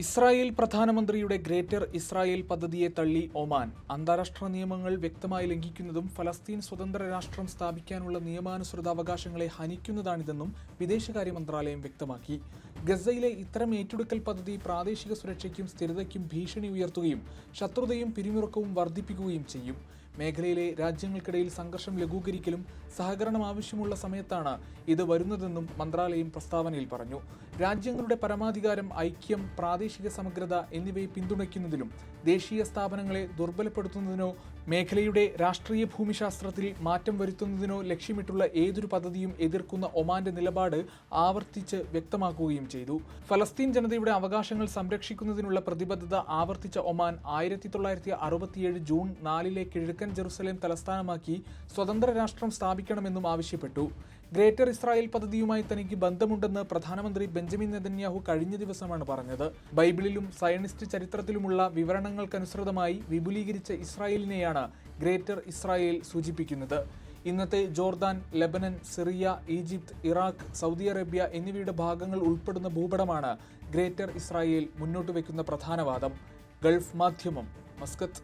Israel പ്രധാനമന്ത്രിയുടെ greater Israel പദ്ധതിയെ തള്ളി ഒമാൻ. അന്താരാഷ്ട്ര നിയമങ്ങൾ വ്യക്തമായി ലംഘിക്കുന്നതും ഫലസ്തീൻ സ്വതന്ത്ര രാഷ്ട്രം സ്ഥാപിക്കാനുള്ള നിയമാനുസൃത അവകാശങ്ങളെ ഹനിക്കുന്നതാണിതെന്നും വിദേശകാര്യ മന്ത്രാലയം വ്യക്തമാക്കി. ഗസയിലെ ഇത്തരം ഏറ്റെടുക്കൽ പദ്ധതി പ്രാദേശിക സുരക്ഷയ്ക്കും സ്ഥിരതയ്ക്കും ഭീഷണി ഉയർത്തുകയും ശത്രുതയും പിരിമുറുക്കവും വർദ്ധിപ്പിക്കുകയും ചെയ്യും. മേഖലയിലെ രാജ്യങ്ങൾക്കിടയിൽ സംഘർഷം ലഘൂകരിക്കലും സഹകരണം ആവശ്യമുള്ള സമയത്താണ് ഇത് വരുന്നതെന്നും മന്ത്രാലയം പ്രസ്താവനയിൽ പറഞ്ഞു. രാജ്യങ്ങളുടെ പരമാധികാരം ഐക്യം പ്രാദേശിക സമഗ്രത എന്നിവയെ പിന്തുണയ്ക്കുന്നതിലും ദേശീയ സ്ഥാപനങ്ങളെ ദുർബലപ്പെടുത്തുന്നതിനോ മേഖലയുടെ രാഷ്ട്രീയ ഭൂമിശാസ്ത്രത്തിൽ മാറ്റം വരുത്തുന്നതിനോ ലക്ഷ്യമിട്ടുള്ള ഏതൊരു പദ്ധതിയും എതിർക്കുന്ന ഒമാന്റെ നിലപാട് ആവർത്തിച്ച് വ്യക്തമാക്കുകയും ചെയ്തു. ഫലസ്തീൻ ജനതയുടെ അവകാശങ്ങൾ സംരക്ഷിക്കുന്നതിനുള്ള പ്രതിബദ്ധത ആവർത്തിച്ച ഒമാൻ ആയിരത്തി തൊള്ളായിരത്തി അറുപത്തിയേഴ് ജൂൺ നാലിലെ കിഴക്കൻ ജെറുസലേം തലസ്ഥാനമാക്കി സ്വതന്ത്ര രാഷ്ട്രം സ്ഥാപിക്കണമെന്നും ആവശ്യപ്പെട്ടു. ഗ്രേറ്റർ ഇസ്രായേൽ പദ്ധതിയുമായി തനിക്ക് ബന്ധമുണ്ടെന്ന് പ്രധാനമന്ത്രി ബെഞ്ചമിൻ നെതന്യാഹു കഴിഞ്ഞ ദിവസമാണ് പറഞ്ഞത്. ബൈബിളിലും സയനിസ്റ്റ് ചരിത്രത്തിലുമുള്ള വിവരണങ്ങൾക്കനുസൃതമായി വിപുലീകരിച്ച ഇസ്രായേലിനെയാണ് ഗ്രേറ്റർ ഇസ്രായേൽ സൂചിപ്പിക്കുന്നത്. ഇന്നത്തെ Jordan Lebanon Syria Egypt Iraq Saudi Arabia എന്നിവയുടെ ഭാഗങ്ങൾ ഉൾപ്പെടുന്ന ഭൂപടമാണ് ഗ്രേറ്റർ ഇസ്രായേൽ മുന്നോട്ട് വയ്ക്കുന്ന പ്രധാന വാദം. ഗൾഫ് മാധ്യമം മസ്കത്ത്.